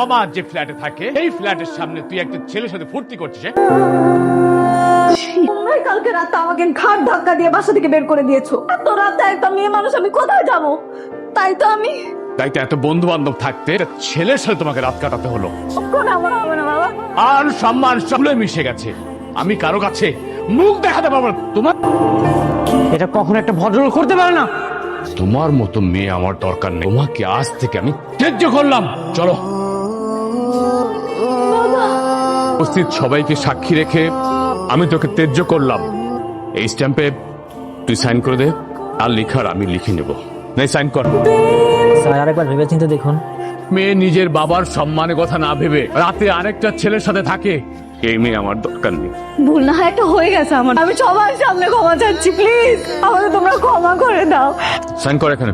বাবা যে ফ্ল্যাটে থাকে এই ফ্ল্যাটের সামনে তুই একটা ছেলের সাথে ফুর্তি করছিস? তোমরাই কালকে রাতে আমাকে ঘাট ধাক্কা দিয়ে বাসা থেকে বের করে দিয়েছ। এত রাতে একটা মেয়ে মানুষ আমি কোথায় যাব? তাই তো আমি তাই তো এত বন্ধু বান্ধব থাকতে একটা ছেলের সাথে তোমাকে রাত কাটাতে হলো। কোন আমার হবে না বাবা। আর সম্মান সবগুলো মিশে গেছে। আমি কারও কাছে মুখ দেখাতে পারব না। তোমার এটা কখনো একটা ভদ্রলোক করতে পারে না। তোমার মতো মেয়ে আমার দরকার নেই। তোমাকে আজ থেকে আমি ত্যায্য করলাম। চলো। উপস্থিত সবাইকে সাক্ষী রেখে আমি তোকে ত্যায্য করলাম। এই স্ট্যাম্পে তুই সাইন করে দে আর লিখার আমি লিখে নেব। নাই সাইন কর। স্যার আরেকবার ভেবেচিন্তে দেখুন। মেয়ে নিজের বাবার সম্মানের কথা না ভেবে রাতে আরেকটা ছেলের সাথে থাকে। এই মেয়ে আমার দরকার নেই। ভুল না হয় একটা হয়ে গেছে আমার। আমি সবার সামনে ক্ষমা চাচ্ছি প্লিজ। আমাকে তোমরা ক্ষমা করে দাও। সাইন কর এখানে।